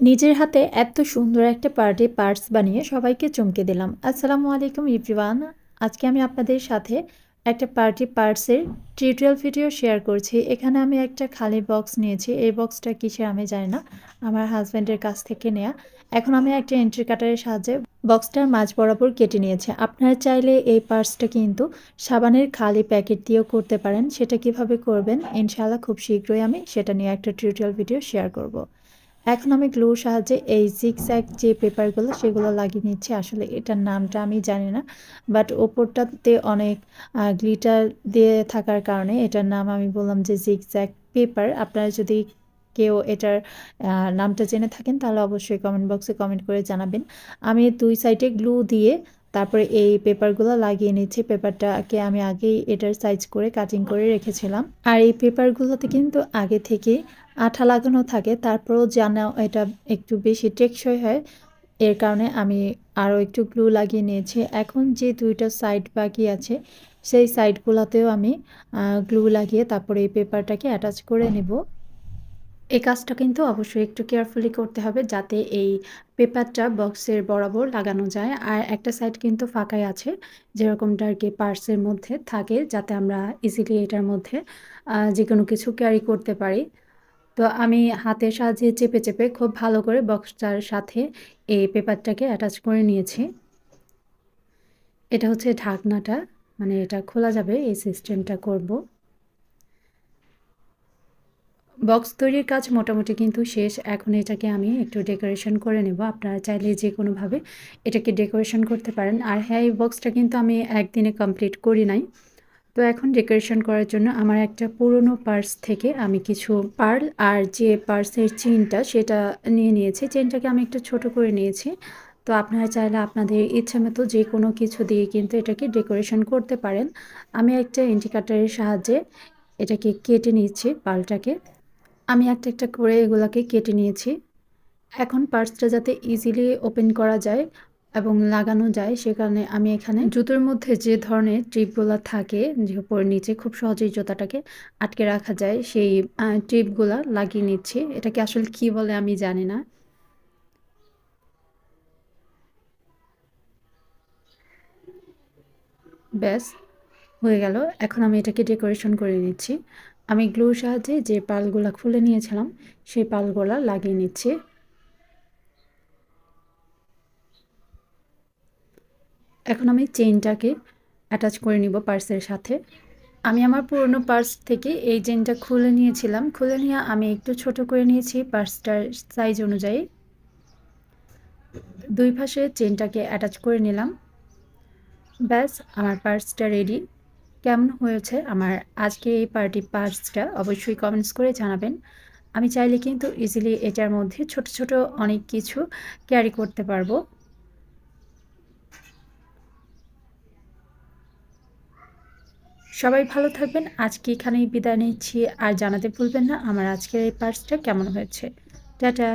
নিজের হাতে এত সুন্দর একটা পার্টি পার্টস বানিয়ে সবাইকে চমকে দিলাম। আসসালামু আলাইকুম ইভরিওয়ান আজকে আমি আপনাদের সাথে একটা পার্টি পার্টসের টিউটোরিয়াল ভিডিও শেয়ার করছি। এখানে আমি একটা খালি বক্স নিয়েছি। এই বক্সটা কিসের আমি জানি না। আমার হাজব্যান্ডের কাছ থেকে নেয়া। এখন আমি একটা এন্ট্রি কাটারের সাহায্যে বক্সটার মাঝ বরাবর কেটে নিয়েছি। আপনারা চাইলে এই পার্টসটা কিন্তু সাবানের খালি প্যাকেট দিয়েও করতে পারেন। সেটা কীভাবে করবেন? ইনশাআল্লাহ খুব শীঘ্রই আমি সেটা নিয়ে একটা টিউটোরিয়াল ভিডিও শেয়ার করব। এখন আমি গ্লুর সাহায্যে এই জিগজ্যাগ যে পেপারগুলো সেগুলো লাগিয়ে নিচ্ছি। আসলে এটার নামটা আমি জানি না বাট ওপরটাতে অনেক গ্লিটার দিয়ে থাকার কারণে এটার নাম আমি বললাম যে জিগজ্যাগ পেপার আপনারা যদি কেউ এটার নামটা জেনে থাকেন তাহলে অবশ্যই কমেন্ট বক্সে কমেন্ট করে জানাবেন। আমি দুই সাইডে গ্লু দিয়ে তারপরে এই পেপারগুলো লাগিয়ে নিচ্ছি। পেপারটাকে আমি আগেই এটার সাইজ করে কাটিং করে রেখেছিলাম। আর এই পেপারগুলোতে কিন্তু আগে থেকে আঠা লাগানো থাকে, তারপরেও জানা এটা একটু বেশি টেকসই হয়। এর কারণে আমি আরও একটু গ্লু লাগিয়ে নিয়েছি। এখন যে দুইটা সাইড বাকি আছে, সেই সাইডগুলোতেও আমি গ্লু লাগিয়ে তারপরে এই পেপারটাকে অ্যাটাচ করে নেব। এই কাজটা কিন্তু অবশ্যই একটু কেয়ারফুলি করতে হবে যাতে এই পেপারটা বক্সের বরাবর লাগানো যায়। আর একটা সাইড কিন্তু ফাঁকাই আছে, যেরকমটা আর কি পার্সের মধ্যে থাকে যাতে আমরা ইজিলি এটার মধ্যে যে কোনো কিছু ক্যারি করতে পারি। তো আমি হাতের সাহায্যে চেপে চেপে খুব ভালো করে বক্সটার সাথে এই পেপারটাকে অ্যাটাচ করে নিয়েছি। এটা হচ্ছে ঢাকনাটা মানে এটা খোলা যাবে, এই সিস্টেমটা করব। বক্স তৈরির কাজ মোটামুটি কিন্তু শেষ। এখন এটাকে আমি একটু ডেকোরেশন করে নেব। আপনারা চাইলে যে কোনোভাবে এটাকে ডেকোরেশন করতে পারেন। আর হ্যাঁ এই বক্সটা কিন্তু আমি একদিনে কমপ্লিট করি নাই। তো এখন ডেকোরেশন করার জন্য আমার একটা পুরনো পার্স থেকে আমি কিছু পার্ল আর যে পার্সের চেনটা সেটা নিয়ে নিয়েছি। চেনটাকে আমি একটু ছোট করে নিয়েছি। তো আপনারা চাইলে আপনাদের ইচ্ছে মতো যে কোনো কিছু দিয়ে কিন্তু এটাকে ডেকোরেশন করতে পারেন। আমি একটা ইন্ডিকেটারের সাহায্যে এটাকে কেটে নিচ্ছি পার্লটাকে। আমি একটা একটা করে এগুলাকে কেটে নিয়েছি। এখন পার্সটা যাতে ইজিলি ওপেন করা যায় এবং লাগানো যায়, সে কারণে আমি এখানে জুতোর মধ্যে যে ধরনের ট্রিপগুলো থাকে, যে উপর নিচে খুব সহজেই জুতাটাকে আটকে রাখা যায়, সেই ট্রিপগুলো লাগিয়ে নিচ্ছি। এটাকে আসলে কি বলে আমি জানি না। ব্যাস, হয়ে গেল। এখন আমি এটাকে ডেকোরেশন করে নিচ্ছি। আমি গ্লুর সাহায্যে যে পালগুলা খুলে নিয়েছিলাম, সেই পালগুলা লাগিয়ে নিচ্ছি। এখন আমি চেনটাকে অ্যাটাচ করে নিব পার্সের সাথে। আমি আমার পুরনো পার্স থেকে এই চেনটা খুলে নিয়েছিলাম। খুলে নিয়ে আমি একটু ছোট করে নিয়েছি পার্সটার সাইজ অনুযায়ী। দুই পাশে চেনটাকে অ্যাটাচ করে নিলাম। ব্যাস, আমার পার্সটা রেডি কেমন হয়েছে আমার আজকে এই পার্টি পার্টসটা অবশ্যই কমেন্টস করে জানাবেন। আমি চাইলে কিন্তু ইজিলি এটার মধ্যে ছোট ছোট অনেক কিছু ক্যারি করতে পারব। সবাই ভালো থাকবেন। আজকে এখানেই বিদায় নিচ্ছি। আর জানাতে ভুলবেন না, আমার আজকের এই পার্সটা কেমন হয়েছে। টাটা।